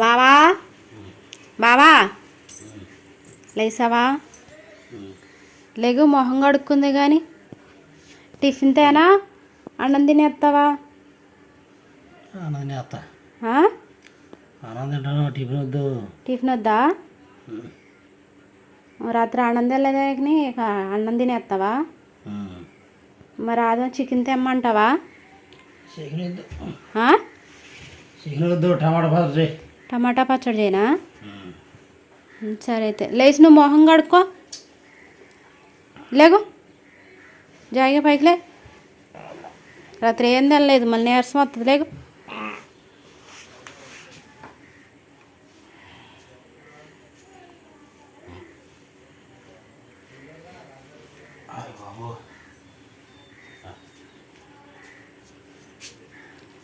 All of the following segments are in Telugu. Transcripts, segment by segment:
బావా? బావా? లేసావా? లేగు మొహం కడుక్కుంది కానీ టిఫిన్ తేనా? అన్నం తినేస్తావా? ఆనందం? ఆనందం తింటాను టిఫిన్ వద్దు. టిఫిన్ వద్దా? రాత్రి అన్నం తినలేదా ఇక అన్నం తినేస్తావా మరి అదో చికెన్ తెమ్మంటావా? చికెన్? చికెన్ వద్దు టమాటా. టమాటా పచ్చడి చేయనా సరే అయితే లేచి నువ్వు మొహం కడుక్కో. లేగు. జాయిగా పైకి లే. రాత్రి ఏం తినలేదు మళ్ళీ నీరసం వస్తుంది లేగు.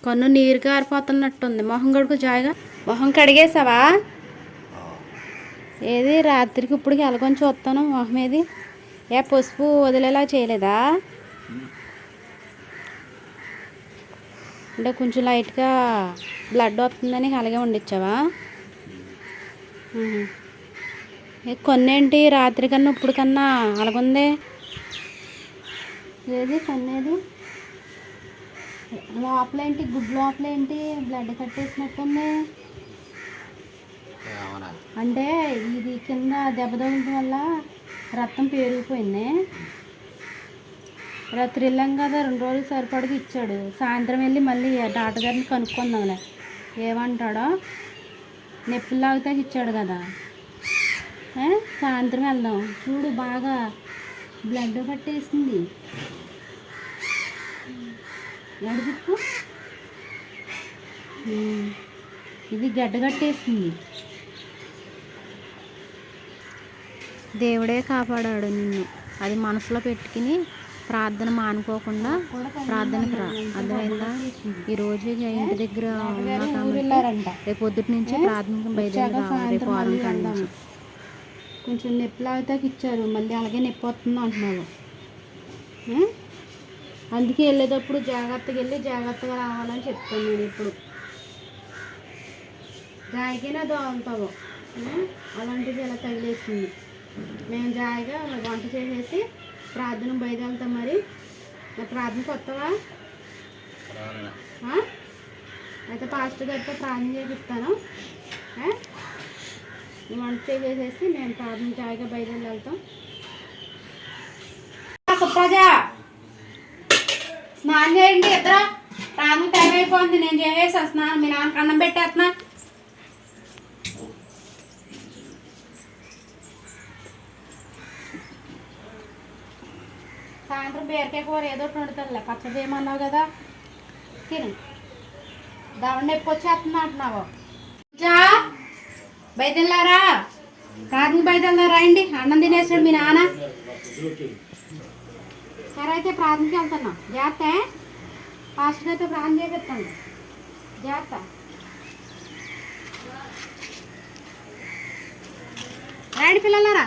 కన్ను నీరు కారిపోతున్నట్టుంది మొహం కడుకు జాయిగా. మొహం కడిగేసావా? ఏది రాత్రికి ఇప్పటికి ఎలాగొని చూస్తాను మొహం ఏది? ఏ పసుపు వదిలేలా చేయలేదా? అంటే కొంచెం లైట్గా బ్లడ్ వస్తుందని అలాగే. ఏ కొన్నేంటి రాత్రి కన్నా ఇప్పుడు కన్నా అలాగుంది? ఏది కొన్నేది? లోపల ఏంటి? గుడ్ లోపల ఏంటి? బ్లడ్ కట్టేసినట్టుంది. అంటే ఇది కింద దెబ్బ తగలడం వల్ల రక్తం పేరుకుపోయింది. వెళ్ళాం కదా రెండు రోజులు సరిపడగా ఇచ్చాడు. సాయంత్రం వెళ్ళి మళ్ళీ డాక్టర్ గారిని కనుక్కుందాంలే. ఏమంటాడో? నొప్పులు లాగితే ఇచ్చాడు కదా? సాయంత్రం వెళ్దాం. చూడు బాగా బ్లడ్ పట్టేసింది ఎడుపు ఇది గడ్డ కట్టేసింది దేవుడే కాపాడాడు నిన్ను. అది మనసులో పెట్టుకుని ప్రార్థన మానుకోకుండా ప్రార్థనకి రా. అర్థమైందా? ఈ రోజు ఇక ఇంటి దగ్గర రేపు పొద్దుటి నుంచి ప్రార్థనకి బయలుదేరి రేపు వారం కొంచెం నొప్పి లాగితే ఇచ్చారు. మళ్ళీ అలాగే నొప్పి వస్తుంది అంటున్నావు. ఏ? అందుకే వెళ్ళేటప్పుడు జాగ్రత్తగా వెళ్ళి జాగ్రత్తగా రావాలని చెప్తాను నేను ఇప్పుడు. జాయికైనా దోగుతావు అలాంటిది ఇలా తగిలేసింది. మేము జాయిగా వంట చేసేసి ప్రార్థన బయలుదేరుతాం మరి. మరి ప్రార్థనకి వస్తావా? అయితే పాస్టర్ గారితో ప్రార్థన చేపిస్తాను? నువ్వు వంట చేసేసి మేము ప్రార్థన జాయిగా బయలుదేరి వెళ్తాం. సుప్రజ! స్నానం చేయండి ఇద్దరు ప్రార్థన టైం అయిపోయింది నేను చేసేసా స్నానం మీ నాన్నకి అన్నం పెట్టేస్తున్నా. సాయంత్రం బీరకాయ కూర ఏదో ఒకటి వండుతుందిలే పచ్చడి ఏమన్నావు కదా. తిను. దవడ నొప్పి వచ్చేస్తుంది అంటున్నావు. బయదెళ్ళారా బయటెళ్ళారా బయదెళ్ళారా అండి? అన్నం తినేసాడు మీ నాన్న. సరే అయితే ప్రార్థనకి వెళ్తున్నాం జాగ్రత్త ఫాస్ట్గా అయితే ప్రార్థన చేపిస్తాను జాగ్రత్త. రాడి పిల్లలారా.